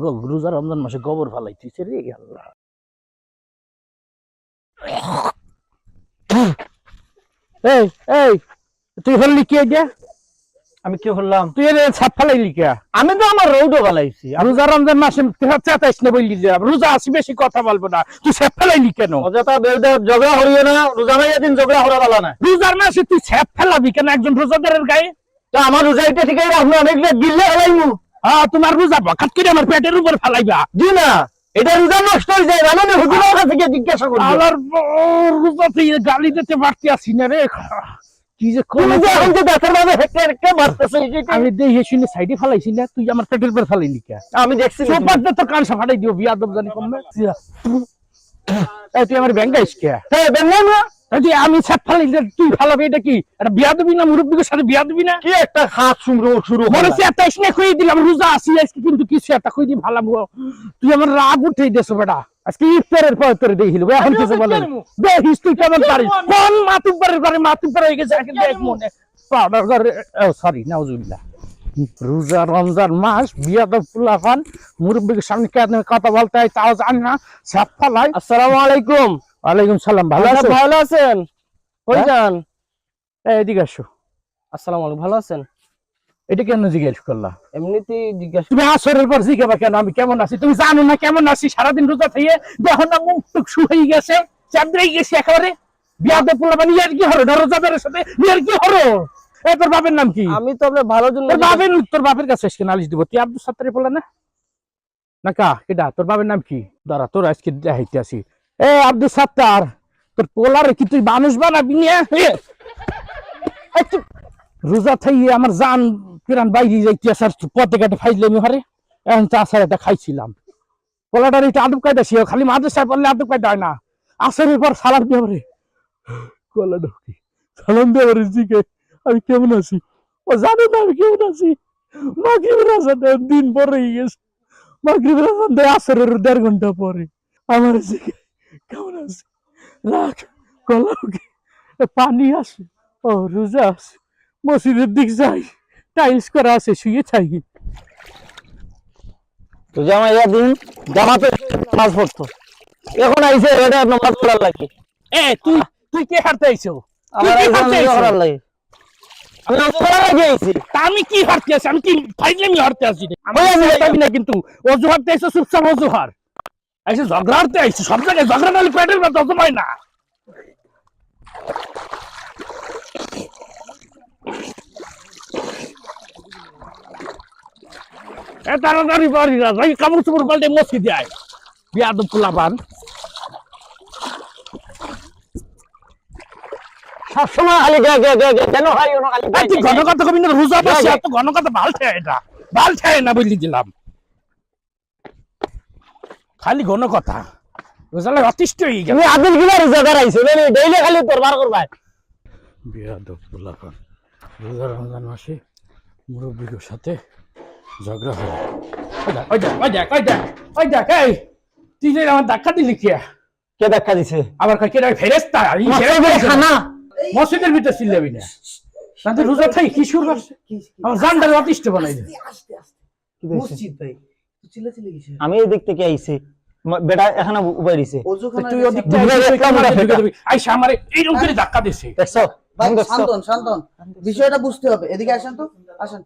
গো রোজা রমজান মাসে গোবর ফালাইতেছে রে আল্লাহ। এই এই তুই হল্লি কে দিয়া আমি কি করলাম তুই এর ছাপ ফালাইলি কে? আমি তো আমার রৌদ্র বালাইছি রোজা রমজান মাসে চেতাইস না বললি যে রোজা আসি বেশি কথা বলব না। তুই ছাপ ফেলাইলি কেন? অযথা বেউদে ঝগড়া হরিও না রোজা ভাই দিন ঝগড়া হরা বালা না। রোজার মাসে তুই ছাপ ফেলাবি কেন? একজন রোজাদারের গায়ে? তো আমার রোজা এটা ঠিকই রাখব আমি এগুলো গিললে হলাইমু হ্যাঁ তোমার রোজা বখাত করে আমার পেটের উপর ফেলাইবা? জি না এটা রোজা নষ্ট হয়ে যায় জানো হুজুরের কাছে গিয়ে জিজ্ঞাসা করব আলার রোজা থেকে গালি দিতে পারতে আসি না রে কি যে তুমি যে এখন যে দেশের ভাবে হেঁটে হেঁটে মারতেছো আমি দেখে শুনে সাইডে ফেলাইছি না তুই আমার পেটের উপর ফেলাইলি কে? আমি দেখছি যে সোপার তো কান সাফাটাই দিও বিয়াদব জানি কমবে এই তুই আমার ব্যাংক আইস কে? হ্যাঁ বেঙ্গল না আমি তুই ফেলাবি এটা কি? এটা বিয়া দিবি না মুরব্বীর সাথে বিয়া দিবি না? কি একটা হাত শুরু শুরু মনে হচ্ছে একটা হয়ে দিলাম রোজা আসি আজকে কিন্তু কিছু একটা দি ভালাবো তুই আমার রাগ উঠেই দেছো বেটা। আজকে ইফতারের পর তোরে দেখিল এখন কিছু বলে দেখিস তুই কেমন পারিস? কোন মাতুব্বারের ঘরে মাতুব্বার হয়ে গেছে এখন দেখ মনে। পাউডার ঘরে সরি নাউজুবিল্লাহ। রোজা রমজান মাস বিয়া ফুলাফান মুরব্বীর সামনে কেন কথা বলতে হয় তাও জান না। সাপ ফালাই। আসসালামু আলাইকুম। ওয়ালাইকুম সালাম ভালো ভালো আছো ভালো আছেন। কই হ্যাঁ? যান? এদিকে আসো। আসসালামু আলাইকুম ভালো আছেন? এটা কেন জিজ্ঞেস করলা? এমনিতেই জিজ্ঞাসা তুমি আসরের পর জিজ্ঞাসা কেন? আমি কেমন আছি? তুমি জানো না কেমন আছি? সারাদিন রোজা থেকে দেখো না মুখ টুক শুকিয়ে গেছে একেবারে। বিয়াতে পোলা ইয়ার কি হরো রোজাদারের সাথে ইয়ার কি হরো এ তোর বাপের নাম কি? আমি তো আপনার ভালোর জন্য তোর বাপের তোর বাপের কাছে আজকে নালিশ দিব। তুই আব্দুল সাত্তারে বলে না? না কা কেডা? তোর বাপের নাম কি? দাঁড়া তোর আজকে দেখাইতে আসি। এ আব্দুল সাত্তার, তোর পোলারে কি তুই মানুষ বানাবি রোজা থাইয়ে আমার জান পিরান বাইরে যাইতে আসার পথে ঘাটে ফাইলে আমি হারে, এখন চা সারাটা খাইছিলাম। পোলাটার এটা আদব কায়দা ছিল খালি মাদ্রাসায় পড়লে আদব কায়দা হয় না। আসরের পর সালাম দিয়ে পারে কলা ঢুকি, সালাম দিয়ে পারে জিকে আমি কেমন আছি? ও জানে না আমি কেমন আছি। মাগরিবের আসান দিন পরে গেছে। মাগরিবের আসান দেয়, আসরের দেড় ঘণ্টা পরে। আমার জিকে কেমন আছি? রাখ পানি আসে ও রোজা আছে মসজিদের দিক যাই টাইলস করা আছে শুয়ে থাকি। তো দিন জামাতে নামাজ পড়তো। এখন আইছে এটা নামাজ পড়ার লাগে এ তুই তুই কে হারতে আইছো? আমার কি হারতে নামাজ লাগে আমি আমি কি হারতে আছি? আমি কি ফাইজলামি হারতে আছি? আমি আমি না কিন্তু অজু হারতে আইছো চুপচাপ অজু হার। আইসে ঝগড়া হারতে আইছি সব জায়গায় ঝগড়া নাহলে পেটের ব্যথা অত হয় না। এ তাড়াতাড়ি পারি না ভাই কাপড় চোপড় পাল্টে মসি দেয় বিয়াদব পোলাপান। সবসময় খালি গে গে গে গে কেন হারিও না খালি আর তুই ঘন কথা কবি না রোজা বসে এত ঘন কথা ভালো ঠেয় এটা ভালো ঠেয় না বলি দিলাম। খালি ঘন কথা। রোজালে অতিষ্ঠ হয়ে গেল। আদিল কিনা রোজাদার আইছো মানে ডেইলি খালি দরবার করবা বিয়াদব পোলাপান রোজা রমজান মাসে মুরব্বীর সাথে ঝগড়া হয়। ওই দেখ ওই দেখ ওই দেখ ওই দেখ এই তুই যে আমার ধাক্কা দিলি কে? কে দেখা দিছে? আবার কয় কেডা এই ফেরেস্তা খানা। মসজিদের ভিতরে চিল্লাবি না। তাদের রোজা থাই কি শুরু করছে আমার অতিষ্ঠ বানাই দে মসজিদ ভাই? আমি এই দিক থেকে আইছি। বেটা এখানে উপায় দিছে। তুই ওদিক থেকে আইসা আমারে এইরকম করে ধাক্কা দিছে। দেখছ? ভাই দেখছ শান্তন শান্তন। বিষয়টা বুঝতে হবে। এদিকে আসেন তো। আসেন।